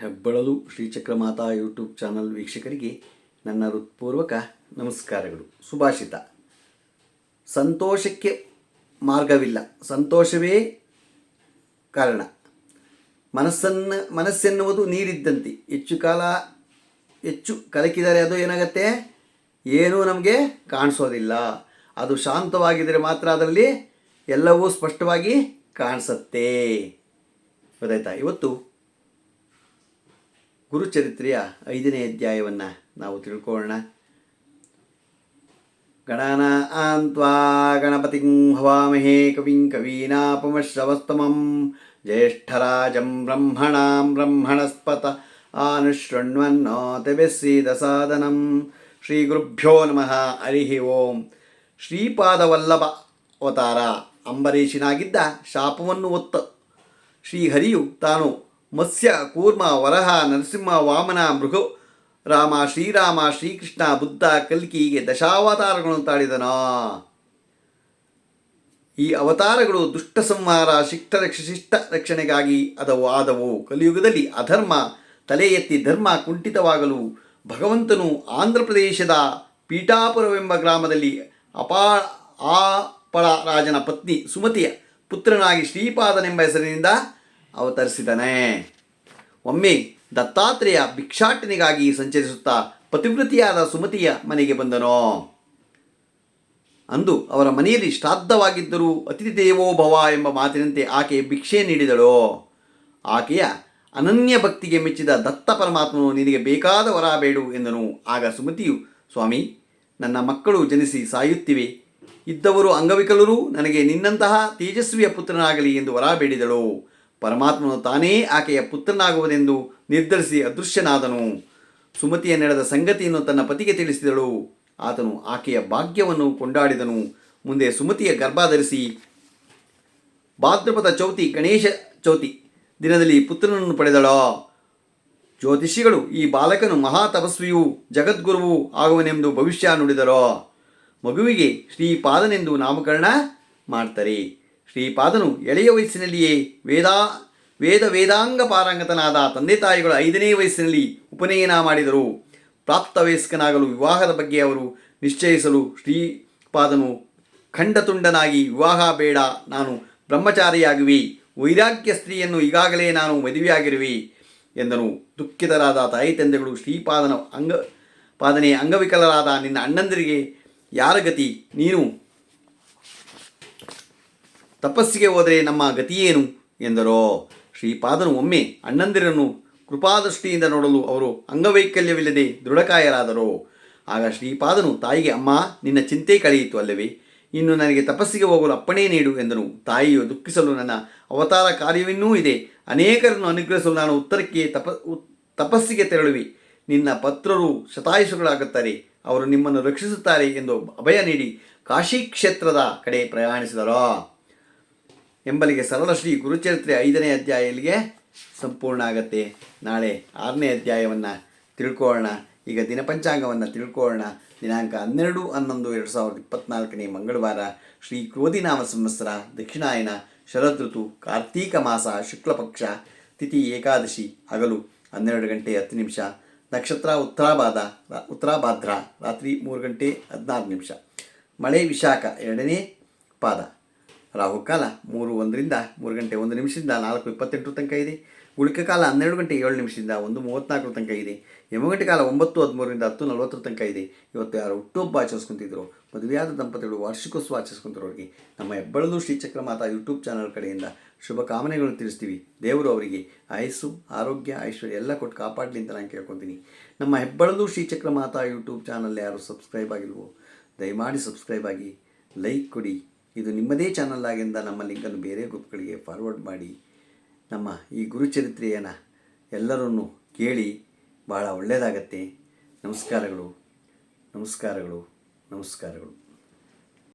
ಹೆಬ್ಬಳಲು ಶ್ರೀಚಕ್ರ Mata YouTube channel ವೀಕ್ಷಕರಿಗೆ ನನ್ನ ಹೃತ್ಪೂರ್ವಕ ನಮಸ್ಕಾರಗಳು. ಸುಭಾಷಿತ. ಸಂತೋಷಕ್ಕೆ ಮಾರ್ಗವಿಲ್ಲ. ಸಂತೋಷವೇ ಕಾರಣ. ಮನಸ್ಸನ್ನು, ಮನಸ್ಸೆನ್ನುವುದು ನೀರಿದ್ದಂತೆ. ಹೆಚ್ಚು ಕಾಲ, ಹೆಚ್ಚು ಕಲಕಿದರೆ ಅದು ಏನಾಗತ್ತೆ? ಏನೂ ನಮಗೆ ಕಾಣಿಸೋದಿಲ್ಲ. ಅದು ಶಾಂತವಾಗಿದ್ದರೆ ಮಾತ್ರ ಅದರಲ್ಲಿ ಎಲ್ಲವೂ ಸ್ಪಷ್ಟವಾಗಿ ಕಾಣಿಸುತ್ತೆ. ಗೊತ್ತಾಯ್ತಾ ಇವತ್ತು ಗುರುಚರಿತ್ರೆಯ ಐದನೇ ಅಧ್ಯಾಯವನ್ನು ನಾವು ತಿಳ್ಕೊಳ್ಳೋಣ. ಗಣನ ಆಂತ್ವಾ ಗಣಪತಿ ಹವಾಮಹೇ ಕವಿಂ ಕವೀನಾಪಮಶ್ರವಸ್ತಮಂ ಜ್ಯೇಷ್ಠರಾಜಂ ಬ್ರಹ್ಮಣಾಂ ಬ್ರಹ್ಮಣಸ್ಪತ ಆನುಶೃಣ್ವನ್ನೋತಿಭಿಸ್ಸೀದ ಸಾಧನಂ ಶ್ರೀ ಗುರುಭ್ಯೋ ನಮಃ. ಹರಿ ಓಂ. ಶ್ರೀಪಾದವಲ್ಲಭ ಅವತಾರ ಅಂಬರೀಷನಾಗಿದ್ದ ಶಾಪವನ್ನು ಒತ್ತ ಶ್ರೀಹರಿಯು ತಾನು ಮತ್ಸ್ಯ, ಕೂರ್ಮ, ವರಹ, ನರಸಿಂಹ, ವಾಮನ, ಮೃಗು, ರಾಮ, ಶ್ರೀರಾಮ, ಶ್ರೀಕೃಷ್ಣ, ಬುದ್ಧ, ಕಲ್ಕಿ ಹೀಗೆ ದಶಾವತಾರಗಳನ್ನು ತಾಳಿದನ. ಈ ಅವತಾರಗಳು ದುಷ್ಟ ಸಂಹಾರ, ಶಿಷ್ಟ ರಕ್ಷ, ಶಿಷ್ಟ ರಕ್ಷಣೆಗಾಗಿ ಅದವು, ಆದವು. ಕಲಿಯುಗದಲ್ಲಿ ಅಧರ್ಮ, ತಲೆ ಎತ್ತಿ ಧರ್ಮ ಕುಂಠಿತವಾಗಲು ಭಗವಂತನು ಆಂಧ್ರ ಪ್ರದೇಶದ ಪೀಠಾಪುರವೆಂಬ ಗ್ರಾಮದಲ್ಲಿ ಅಪಾ ಆಪಳ ರಾಜನ ಪತ್ನಿ ಸುಮತಿಯ ಪುತ್ರನಾಗಿ ಶ್ರೀಪಾದನೆಂಬ ಹೆಸರಿನಿಂದ ಅವತರಿಸಿದನೆ ಒಮ್ಮೆ ದತ್ತಾತ್ರೇಯ ಭಿಕ್ಷಾಟನೆಗಾಗಿ ಸಂಚರಿಸುತ್ತಾ ಪತಿವೃತಿಯಾದ ಸುಮತಿಯ ಮನೆಗೆ ಬಂದನು. ಅಂದು ಅವರ ಮನೆಯಲ್ಲಿ ಶ್ರಾದ್ದವಾಗಿದ್ದರೂ ಅತಿಥಿ ದೇವೋ ಭವ ಎಂಬ ಮಾತಿನಂತೆ ಆಕೆ ಭಿಕ್ಷೆ ನೀಡಿದಳು. ಆಕೆಯ ಅನನ್ಯ ಭಕ್ತಿಗೆ ಮೆಚ್ಚಿದ ದತ್ತ ಪರಮಾತ್ಮನು ನಿನಗೆ ಬೇಕಾದ ವರ ಬೇಡು ಎಂದನು. ಆಗ ಸುಮತಿಯು, ಸ್ವಾಮಿ, ನನ್ನ ಮಕ್ಕಳು ಜನಿಸಿ ಸಾಯುತ್ತಿವೆ. ಇದ್ದವರು ಅಂಗವಿಕಲರೂ, ನನಗೆ ನಿನ್ನಂತಹ ತೇಜಸ್ವಿಯ ಪುತ್ರನಾಗಲಿ ಎಂದು ವರ ಬೇಡಿದಳು. ಪರಮಾತ್ಮನು ತಾನೇ ಆಕೆಯ ಪುತ್ರನಾಗುವುದೆಂದು ನಿರ್ಧರಿಸಿ ಅದೃಶ್ಯನಾದನು. ಸುಮತಿಯ ನಡೆದ ಸಂಗತಿಯನ್ನು ತನ್ನ ಪತಿಗೆ ತಿಳಿಸಿದಳು. ಆತನು ಆಕೆಯ ಭಾಗ್ಯವನ್ನು ಕೊಂಡಾಡಿದನು. ಮುಂದೆ ಸುಮತಿಯ ಗರ್ಭ ಧರಿಸಿ ಭಾದ್ರಪದ ಚೌತಿ, ಗಣೇಶ ಚೌತಿ ದಿನದಲ್ಲಿ ಪುತ್ರನನ್ನು ಪಡೆದಳೋ. ಜ್ಯೋತಿಷಿಗಳು ಈ ಬಾಲಕನು ಮಹಾ ತಪಸ್ವಿಯೂ ಜಗದ್ಗುರುವು ಆಗುವನೆಂದು ಭವಿಷ್ಯ ನುಡಿದರೋ. ಮಗುವಿಗೆ ಶ್ರೀಪಾದನೆಂದು ನಾಮಕರಣ ಮಾಡ್ತಾರೆ. ಶ್ರೀಪಾದನು ಎಳೆಯ ವಯಸ್ಸಿನಲ್ಲಿಯೇ ವೇದಾ, ವೇದ ವೇದಾಂಗ ಪಾರಂಗತನಾದ ತಂದೆ ತಾಯಿಗಳು ಐದನೇ ವಯಸ್ಸಿನಲ್ಲಿ ಉಪನಯನ ಮಾಡಿದರು. ಪ್ರಾಪ್ತ ವಯಸ್ಕನಾಗಲು ವಿವಾಹದ ಬಗ್ಗೆ ಅವರು ನಿಶ್ಚಯಿಸಲು ಶ್ರೀಪಾದನು, ಖಂಡತುಂಡನಾಗಿ ವಿವಾಹ ಬೇಡ, ನಾನು ಬ್ರಹ್ಮಚಾರಿಯಾಗುವಿ, ವೈರಾಗ್ಯ ಸ್ತ್ರೀಯನ್ನು ಈಗಾಗಲೇ ನಾನು ಮದುವೆಯಾಗಿರುವೆ ಎಂದನು. ದುಃಖಿತರಾದ ತಾಯಿ ತಂದೆಗಳು ಶ್ರೀಪಾದನ ಅಂಗ, ಪಾದನೆ ಅಂಗವಿಕಲರಾದ ನಿನ್ನ ಅಣ್ಣಂದಿರಿಗೆ, ಯಾರ ಗತಿ? ನೀನು ತಪಸ್ಸಿಗೆ ಹೋದರೆ ನಮ್ಮ ಗತಿಯೇನು? ಎಂದರೋ. ಶ್ರೀಪಾದನು ಒಮ್ಮೆ ಅಣ್ಣಂದಿರನ್ನು ಕೃಪಾದೃಷ್ಟಿಯಿಂದ ನೋಡಲು ಅವರು ಅಂಗವೈಕಲ್ಯವಿಲ್ಲದೆ ದೃಢಕಾಯರಾದರು. ಆಗ ಶ್ರೀಪಾದನು ತಾಯಿಗೆ, ಅಮ್ಮ, ನಿನ್ನ ಚಿಂತೆ ಕಳೆಯಿತು ಅಲ್ಲವೇ? ಇನ್ನು ನನಗೆ ತಪಸ್ಸಿಗೆ ಹೋಗಲು ಅಪ್ಪಣೆ ನೀಡು ಎಂದನು. ತಾಯಿಯು ದುಃಖಿಸಲು, ನನ್ನ ಅವತಾರ ಕಾರ್ಯವಿನ್ನೂ ಇದೆ. ಅನೇಕರನ್ನು ಅನುಗ್ರಹಿಸಲು ನಾನು ಉತ್ತರಕ್ಕೆ ತಪ ತಪಸ್ಸಿಗೆ ತೆರಳುವೆ. ನಿನ್ನ ಪತ್ರರು ಶತಾಯುಷಗಳಾಗುತ್ತಾರೆ. ಅವರು ನಿಮ್ಮನ್ನು ರಕ್ಷಿಸುತ್ತಾರೆ ಎಂದು ಅಭಯ ನೀಡಿ ಕಾಶಿ ಕ್ಷೇತ್ರದ ಕಡೆ ಪ್ರಯಾಣಿಸಿದರೋ. ಎಂಬಲಿಗೆ ಸರಳ ಶ್ರೀ ಗುರುಚರಿತ್ರೆ ಐದನೇ ಅಧ್ಯಾಯ ಸಂಪೂರ್ಣ ಆಗತ್ತೆ. ನಾಳೆ ಆರನೇ ಅಧ್ಯಾಯವನ್ನು ತಿಳ್ಕೊಳ್ಳೋಣ. ಈಗ ದಿನಪಂಚಾಂಗವನ್ನು ತಿಳ್ಕೊಳ್ಳೋಣ. ದಿನಾಂಕ ಹನ್ನೆರಡು, ಹನ್ನೊಂದು, ಎರಡು ಸಾವಿರದ ಇಪ್ಪತ್ನಾಲ್ಕನೇ ಮಂಗಳವಾರ. ಶ್ರೀ ಕ್ರೋಧಿನಾಮ ಸಂವತ್ಸರ, ದಕ್ಷಿಣಾಯನ ಶರದ್ ಋತು ಕಾರ್ತೀಕ ಮಾಸ, ಶುಕ್ಲಪಕ್ಷ, ತಿಥಿ ಏಕಾದಶಿ, ಹಗಲು, ಹನ್ನೆರಡು ಗಂಟೆ ಹತ್ತು ನಿಮಿಷ. ನಕ್ಷತ್ರ ಉತ್ತರಾಬಾದ ಉತ್ತರಾಭಾದ್ರ, ರಾತ್ರಿ ಮೂರು ಗಂಟೆ ಹದಿನಾರು ನಿಮಿಷ. ಮಳೆ, ವಿಶಾಖ ಎರಡನೇ ಪಾದ. ರಾಹುಕಾಲ ಮೂರು ಒಂದರಿಂದ ಮೂರು ಗಂಟೆ ಒಂದು ನಿಮಿಷದಿಂದ ನಾಲ್ಕು ಇಪ್ಪತ್ತೆಂಟು ತನಕ ಇದೆ. ಉಳಿಕ ಕಾಲ ಹನ್ನೆರಡು ಗಂಟೆ ಏಳು ನಿಮಿಷದಿಂದ ಒಂದು ಮೂವತ್ನಾಲ್ಕರ ತನಕ ಇದೆ. ಯಮಗಂಟೆ ಕಾಲ ಒಂಬತ್ತು ಹದಿಮೂರರಿಂದ ಹತ್ತು ನಲವತ್ತರ ತನಕ ಇದೆ. ಇವತ್ತು ಯಾರು ಹುಟ್ಟುಹಬ್ಬ ಆಚರಿಸ್ಕೊಂತಿದ್ರು. ಮದುವೆಯಾದ ದಂಪತಿಗಳು ವಾರ್ಷಿಕೋತ್ಸವ ಆಚರಿಸ್ಕೊಂತಿರೋರಿಗೆ ನಮ್ಮ ಹೆಬ್ಬಳಲು ಶ್ರೀಚಕ್ರ ಮಾತಾ ಯೂಟ್ಯೂಬ್ ಚಾನಲ್ ಕಡೆಯಿಂದ ಶುಭಕಾಮನೆಗಳನ್ನು ತಿಳಿಸ್ತೀವಿ. ದೇವರು ಅವರಿಗೆ ಆಯಸ್ಸು, ಆರೋಗ್ಯ, ಐಶ್ವರ್ಯ ಎಲ್ಲ ಕೊಟ್ಟು ಕಾಪಾಡಲಿ ಅಂತ ನಾನು ಕೇಳ್ಕೊತೀನಿ. ನಮ್ಮ ಹೆಬ್ಬಳಲು ಶ್ರೀಚಕ್ರ ಮಾತಾ ಯೂಟ್ಯೂಬ್ ಚಾನಲ್ ಯಾರು ಸಬ್ಸ್ಕ್ರೈಬ್ ಆಗಿಲ್ವೋ, ದಯಮಾಡಿ ಸಬ್ಸ್ಕ್ರೈಬ್ ಆಗಿ, ಲೈಕ್ ಕೊಡಿ. ಇದು ನಿಮ್ಮದೇ ಚಾನಲ್ ಆಗಿಂದ ನಮ್ಮ ಲಿಂಕನ್ನು ಬೇರೆ ಗ್ರೂಪ್ಗಳಿಗೆ ಫಾರ್ವರ್ಡ್ ಮಾಡಿ ನಮ್ಮ ಈ ಗುರುಚರಿತ್ರೆಯನ್ನು ಎಲ್ಲರನ್ನು ಕೇಳಿ ಭಾಳ ಒಳ್ಳೆಯದಾಗತ್ತೆ ನಮಸ್ಕಾರಗಳು. ನಮಸ್ಕಾರಗಳು. ನಮಸ್ಕಾರಗಳು.